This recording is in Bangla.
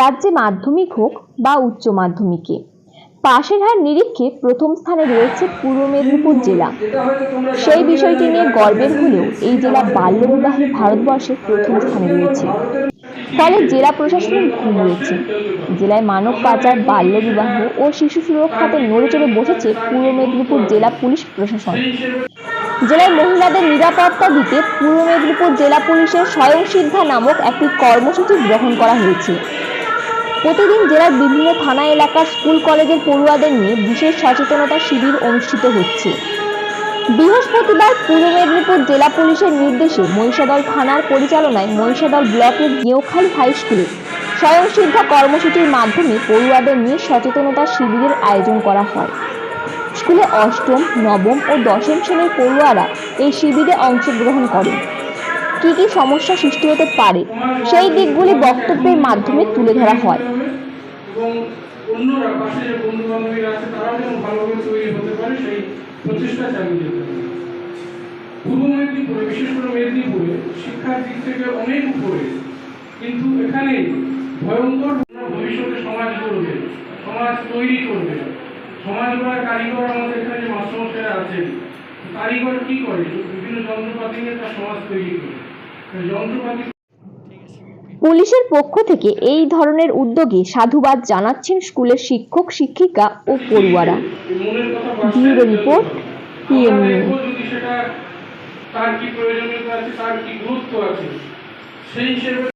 রাজ্যে মাধ্যমিক হোক বা উচ্চ মাধ্যমিকে। পাশের হার নিরীক্ষে প্রথম স্থানে রয়েছে পূর্ব মেদিনীপুর জেলা। সেই বিষয়টি নিয়ে গর্বের হলেও এই জেলা বাল্যবিবাহে ভারতবর্ষের প্রথম স্থানে রয়েছে। ফলে জেলা প্রশাসনের ভুল রয়েছে। জেলায় মানব পাচার, বাল্যবিবাহ ও শিশু সুরক্ষাতে নড়েচড়ে বসেছে পূর্ব মেদিনীপুর জেলা পুলিশ প্রশাসন। জেলায় মহিলাদের নিরাপত্তা দিতে পূর্ব মেদিনীপুর জেলা পুলিশের স্বয়ংসিদ্ধা নামক একটি কর্মসূচি গ্রহণ করা হয়েছে। প্রতিদিন জেলার বিভিন্ন থানা এলাকার স্কুল, কলেজের পড়ুয়াদের নিয়ে বিশেষ সচেতনতা শিবির অনুষ্ঠিত হচ্ছে। বৃহস্পতিবার পূর্ব মেদিনীপুর জেলা পুলিশের নির্দেশে মহিষাদল থানার পরিচালনায় মহিষাদল ব্লকের গেঁওখালী হাই স্কুলে স্বয়ংসিদ্ধা কর্মসূচির মাধ্যমে পড়ুয়াদের নিয়ে সচেতনতা শিবিরের আয়োজন করা হয়। স্কুলে অষ্টম, নবম ও দশম শ্রেণির পড়ুয়ারা এই শিবিরে অংশগ্রহণ করেন। কী কী সমস্যা সৃষ্টি হতে পারে, সেই দিকগুলি বক্তব্যের মাধ্যমে তুলে ধরা হয়। পূর্ব মেদিনীপুরে, বিশেষ করে মেদিনীপুরে, শিক্ষার দিক থেকে অনেক উপরে, কিন্তু এখানে ভয়ঙ্কর ভবিষ্যতে সমাজ গড়বে সমাজ তৈরি করবে। সমাজ গড়ার কারিগর আমাদের এখানে মাস্টারমশাইরা আছেন, কারিগর কি করে? বিভিন্ন যন্ত্রপাতি নিয়ে তার সমাজ তৈরি করে পুলিশের পক্ষ থেকে এই ধরনের উদ্যোগে সাধুবাদ জানাচ্ছেন স্কুলের শিক্ষক, শিক্ষিকা ও পড়ুয়ারা। ব্যুরো রিপোর্ট তার কি প্রয়োজনীয়তা আছে, তার কি গুরুত্ব আছে? সেই হিসেবে